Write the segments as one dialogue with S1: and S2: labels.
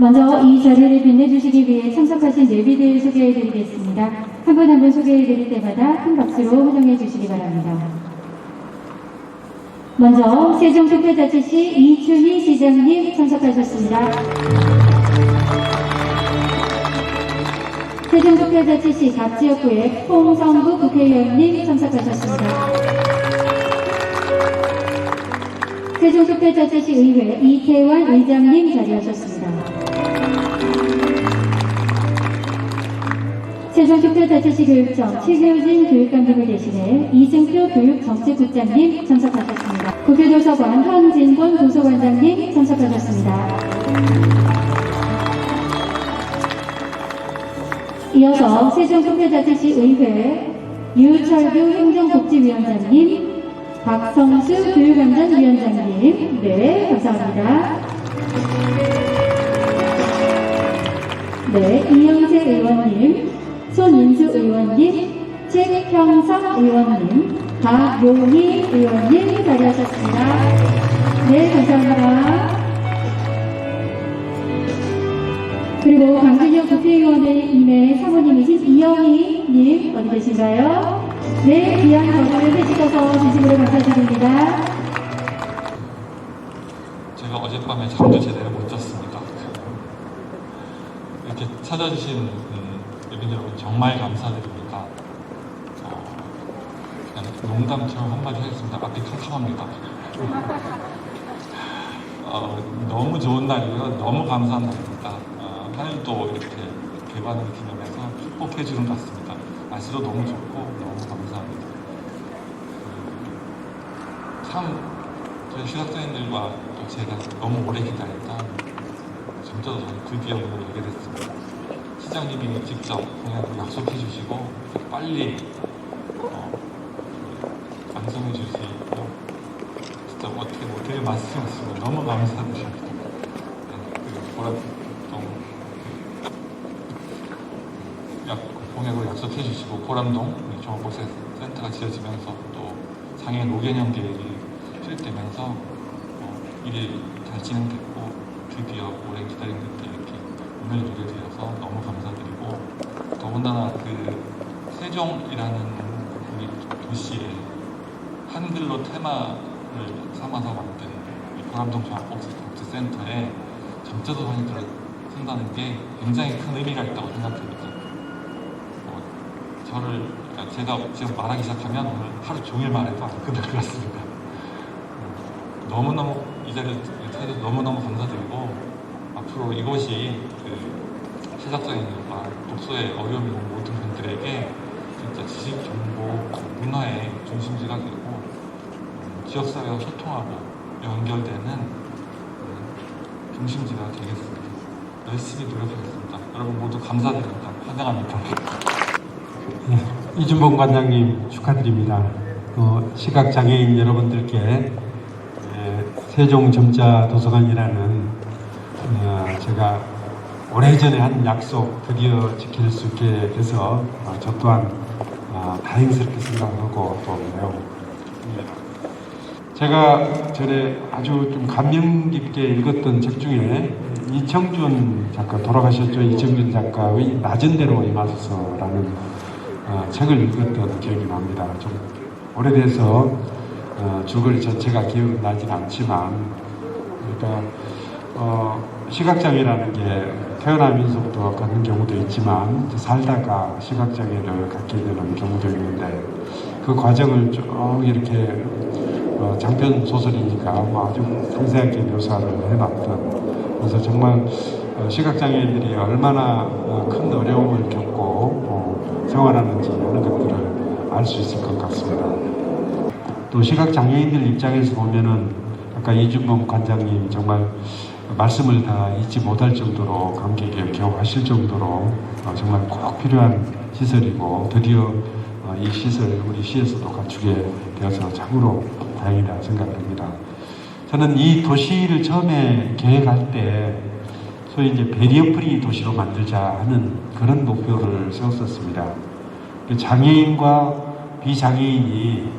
S1: 먼저 이 자리를 빛내주시기 위해 참석하신 예비들 소개해드리겠습니다. 한 분 한 분 소개해드릴 때마다 큰 박수로 환영해 주시기 바랍니다. 먼저 세종특별자치시 이춘희 시장님 참석하셨습니다. 세종특별자치시 갑지역구의 홍성구 국회의원님 참석하셨습니다. 세종특별자치시 의회 이태원 의장님 자리하셨습니다. 세종특별 자치시 교육청 최세우진 교육감님을 대신해 이승표 교육정책국장님 참석하셨습니다. 국회도서관 현진권 도서관장님 참석하셨습니다. 이어서 세종특별자치시 의회 유철규 행정복지위원장님, 박성수 교육안전위원장님, 네, 감사합니다. 네, 이영재 의원님, 손인수 의원님, 최평성 의원님, 박용희 의원님 자리하셨습니다. 네, 감사합니다. 그리고 강준혁 국회의원님의 사모님이신 이영희님 어디 계신가요? 네, 귀한 거를 해주셔서 진심으로 감사드립니다.
S2: 제가 어젯밤에 잠도 제대로 못 잤습니다. 이렇게 찾아주신 음, 여러분 여러분 정말 감사드립니다. 어, 그냥 농담처럼 한마디 하겠습니다. 앞이 캄캄합니다. 어, 너무 좋은 날이고요. 너무 감사한 날입니다. 어, 하늘도 이렇게 개관을 기념해서 축복해 주는 것 같습니다. 날씨도 너무 좋고 너무 감사합니다. 음, 참 저희 또 제가 너무 오래 기다렸던 점점 드디어 오늘 오게 됐습니다. 시장님이 직접 공약을 약속해 주시고 빨리 어, 완성해 주시고 진짜 어떻게 뭐 되게 말씀하시고 너무 감사드립니다. 네, 그리고 보라동 약, 공약을 약속해 주시고 보람동 종합복지센터가 지어지면서 또 장애인 5개년 계획이 실되면서 어, 일이 잘 진행됐고 드디어 오래 기다린 끝에 예를 들어서 너무 감사드리고 더군다나 그 세종이라는 우리 도시에 한글로 테마를 삼아서 만든 이 보람동 종합복지센터에 점자도서관이 들어선다는 게 굉장히 큰 의미가 있다고 생각됩니다. 어, 저를 그러니까 제가 지금 말하기 시작하면 오늘 하루 종일 말해도 안 끝날 것 같습니다. 음, 너무너무 이 자리에 너무너무 감사드리고 앞으로 이곳이 그 시각장애인들과 독서에 어려움이 있는 모든 분들에게 진짜 지식 정보 문화의 중심지가 되고 음, 지역사회와 소통하고 연결되는 음, 중심지가 되겠습니다. 열심히 노력하겠습니다. 여러분 모두 감사드립니다. 환영합니다.
S3: 예, 이준봉 관장님 축하드립니다. 또 시각장애인 여러분들께 예, 세종점자 도서관이라는 어, 제가 오래전에 한 약속 드디어 지킬 수 있게 돼서 어, 저 또한 어, 다행스럽게 생각하고 또 매우 제가 전에 아주 좀 감명 깊게 읽었던 책 중에 이청준 작가 돌아가셨죠 이청준 작가의 낮은 대로 임하소서라는 어, 책을 읽었던 기억이 납니다. 좀 오래돼서 어, 줄거리 전체가 기억나진 않지만 그러니까 어, 시각장애라는 게 태어나면서부터 갖는 경우도 있지만 살다가 시각장애를 갖게 되는 경우도 있는데 그 과정을 쭉 이렇게 어, 장편 소설이니까 뭐 아주 상세하게 묘사를 해놨던 그래서 정말 어, 시각장애인들이 얼마나 어, 큰 어려움을 겪고 어, 생활하는지 이런 것들을 알 수 있을 것 같습니다. 또 시각장애인들 입장에서 보면은 아까 이준범 관장님 정말 말씀을 다 잊지 못할 정도로 감격에 겨워하실 정도로 어, 정말 꼭 필요한 시설이고 드디어 어, 이 시설 우리 시에서도 갖추게 되어서 참으로 다행이다 생각합니다. 저는 이 도시를 처음에 계획할 때 소위 이제 베리어 프리 도시로 만들자 하는 그런 목표를 세웠었습니다. 그 장애인과 비장애인이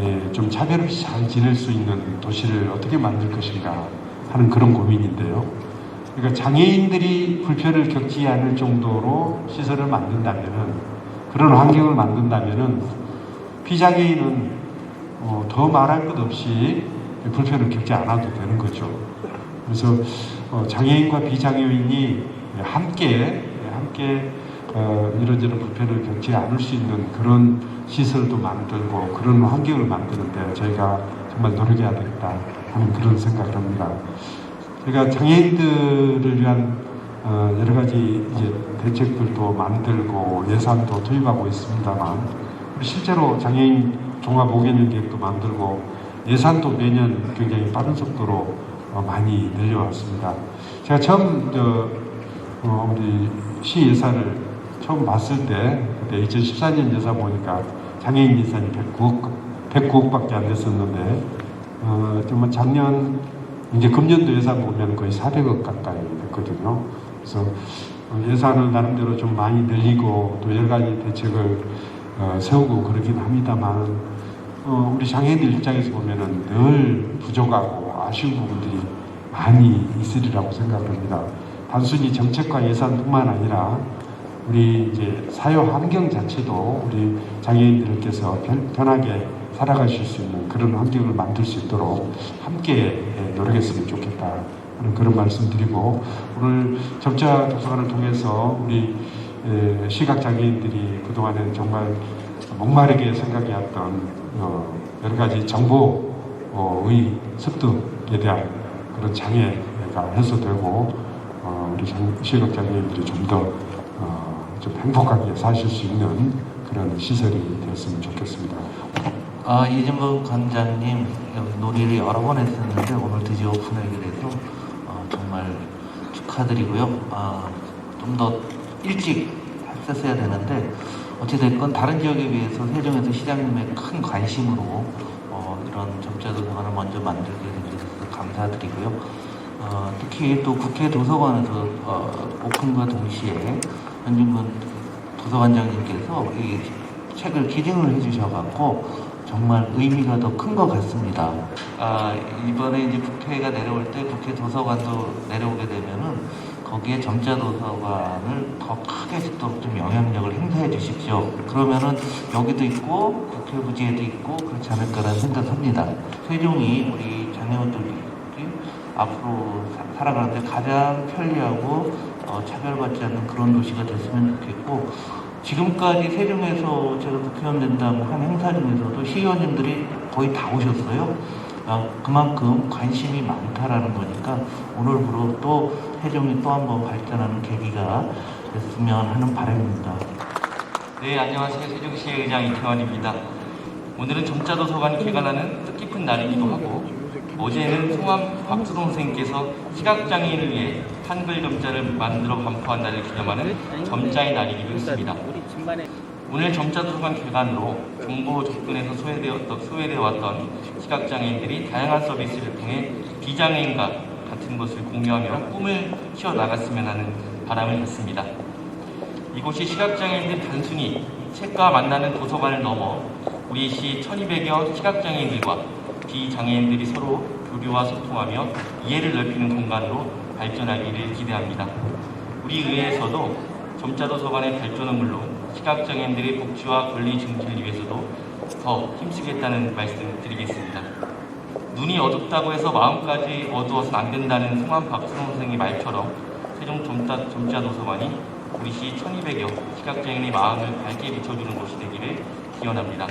S3: 예, 좀 차별 없이 잘 지낼 수 있는 도시를 어떻게 만들 것인가 하는 그런 고민인데요. 그러니까 장애인들이 불편을 겪지 않을 정도로 시설을 만든다면은 그런 환경을 만든다면은 비장애인은 어, 더 말할 것 없이 불편을 겪지 않아도 되는 거죠. 그래서 어, 장애인과 비장애인이 함께 함께 어, 이런저런 불편을 겪지 않을 수 있는 그런 시설도 만들고 그런 환경을 만드는데 저희가 정말 노력해야 되겠다 하는 그런 생각을 합니다. 제가 장애인들을 위한 어, 여러 가지 이제 대책들도 만들고 예산도 투입하고 있습니다만 실제로 장애인 종합 5개년 계획도 만들고 예산도 매년 굉장히 빠른 속도로 어, 많이 늘려왔습니다. 제가 처음 저 어, 우리 시 예산을 처음 봤을 때 그때 2014년 예산 보니까 장애인 예산이 109억 109억밖에 안 됐었는데 어, 정말 작년 이제 금년도 예산 보면 거의 400억 가까이 됐거든요. 그래서 어, 예산을 나름대로 좀 많이 늘리고 또 여러 가지 대책을 어, 세우고 그러긴 합니다만 어, 우리 장애인들 입장에서 보면은 늘 부족하고 아쉬운 부분들이 많이 있으리라고 생각합니다. 단순히 정책과 예산뿐만 아니라 우리 이제 사회 환경 자체도 우리 장애인들께서 편, 편하게 살아가실 수 있는 그런 환경을 만들 수 있도록 함께 예, 노력했으면 좋겠다 하는 그런 말씀드리고 오늘 점자 도서관을 통해서 우리 예, 시각 장애인들이 그동안에 정말 목마르게 생각해왔던 어, 여러 가지 정보의 습득에 대한 그런 장애가 해소되고 어, 우리 장- 시각 장애인들이 좀더 어, 좀 행복하게 사실 수 있는 그런 시설이 되었으면 좋겠습니다.
S4: 아, 이진범 관장님 놀이를 여러 번 했었는데 오늘 드디어 오픈하게 돼서 어, 정말 축하드리고요. 아, 좀 더 일찍 했었어야 되는데 어찌됐건 다른 지역에 비해서 세종에서 시장님의 큰 관심으로 어, 이런 점자도서관을 먼저 만들게 된데 있어서 감사드리고요. 어, 특히 또 국회 도서관에서 어, 오픈과 동시에 현진문 도서관장님께서 이 책을 기증을 해주셔갖고 정말 의미가 더 큰 것 같습니다. 아, 이번에 이제 국회가 내려올 때 국회 도서관도 내려오게 되면은 거기에 점자도서관을 더 크게 짓도록 좀 영향력을 행사해 주십시오. 그러면은 여기도 있고 국회 부지에도 있고 그렇지 않을까라는 생각합니다. 세종이 우리 장애인들이 앞으로 사- 살아가는데 가장 편리하고 어, 차별받지 않는 그런 도시가 됐으면 좋겠고 지금까지 세종에서 제가 국회의원 된다고 한 행사 중에서도 시의원님들이 거의 다 오셨어요. 아, 그만큼 관심이 많다라는 거니까 오늘부로 또 세종이 또 한 번 발전하는 계기가 됐으면 하는 바람입니다.
S5: 네, 안녕하세요. 세종시의 의장 이태원입니다. 오늘은 점자도서관이 개관하는 뜻깊은 날이기도 하고 어제는 송암 박수동 선생님께서 시각장애인을 위해 한글 점자를 만들어 반포한 날을 기념하는 점자의 날이기도 했습니다. 오늘 점자도서관 개관으로 정보 접근에서 소외되었던, 소외되어 왔던 시각장애인들이 다양한 서비스를 통해 비장애인과 같은 것을 공유하며 꿈을 키워나갔으면 하는 바람을 갖습니다. 이곳이 시각장애인들 단순히 책과 만나는 도서관을 넘어 우리 시 1200여 시각장애인들과 비장애인들이 서로 교류와 소통하며 이해를 넓히는 공간으로 발전하기를 기대합니다. 우리 의회에서도 점자도서관의 발전은 물론 시각장애인들의 복지와 권리 증진을 위해서도 더 힘쓰겠다는 말씀을 드리겠습니다. 눈이 어둡다고 해서 마음까지 어두워서는 안 된다는 송환 박수홍 선생의 말처럼 세종 점자, 점자 도서관이 우리 시 1200여 시각장애인의 마음을 밝게 비춰주는 곳이 되기를 기원합니다.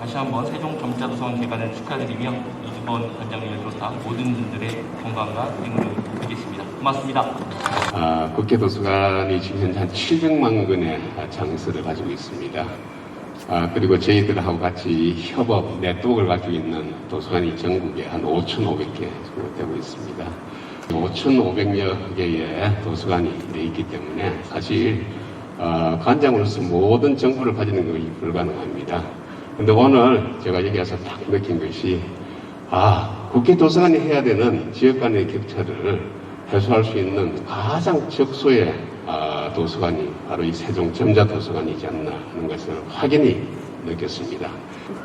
S5: 다시 한번 세종 점자 도서관 개관을 축하드리며 이주번 관장님을 비롯한 모든 분들의 건강과 행운을 빌겠습니다. 고맙습니다.
S6: 아, 국회도서관이 지금 현재 한 700만 권의 장서를 가지고 있습니다. 아, 그리고 저희들하고 같이 협업 네트워크를 가지고 있는 도서관이 전국에 한 5,500개 정도 되고 있습니다. 5,500여 개의 도서관이 되어 있기 때문에 사실 어, 관장으로서 모든 정보를 가지는 것이 불가능합니다. 근데 오늘 제가 여기 와서 딱 느낀 것이 아, 국회 도서관이 해야 되는 지역 간의 격차를 해소할 수 있는 가장 적소의 아, 도서관이 바로 이 세종 점자 도서관이지 않나 하는 것을 확연히 느꼈습니다.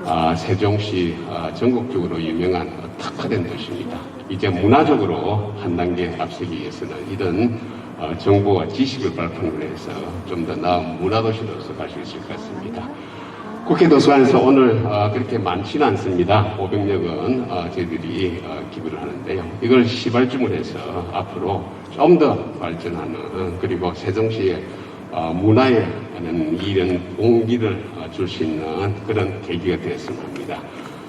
S6: 아, 세종시 아, 전국적으로 유명한 특화된 도시입니다. 이제 문화적으로 한 단계 앞서기 위해서는 이런 어, 정보와 지식을 발판으로 해서 좀 더 나은 문화도시로서 갈 수 있을 것 같습니다. 국회 도서관에서 오늘 어, 그렇게 많지는 않습니다. 500여 건 저희들이 어, 기부를 하는데요. 이걸 시발점을 해서 앞으로 좀 더 발전하는 그리고 세종시의 어, 문화에 하는 이런 공기를 줄 수 있는 그런 계기가 되었으면 합니다.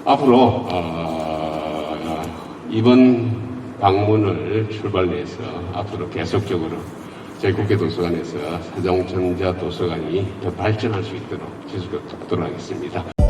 S6: 앞으로 어, 이번 방문을 출발해서 앞으로 계속적으로 국회 도서관에서 세종전자 도서관이 더 발전할 수 있도록 지속적으로 하겠습니다.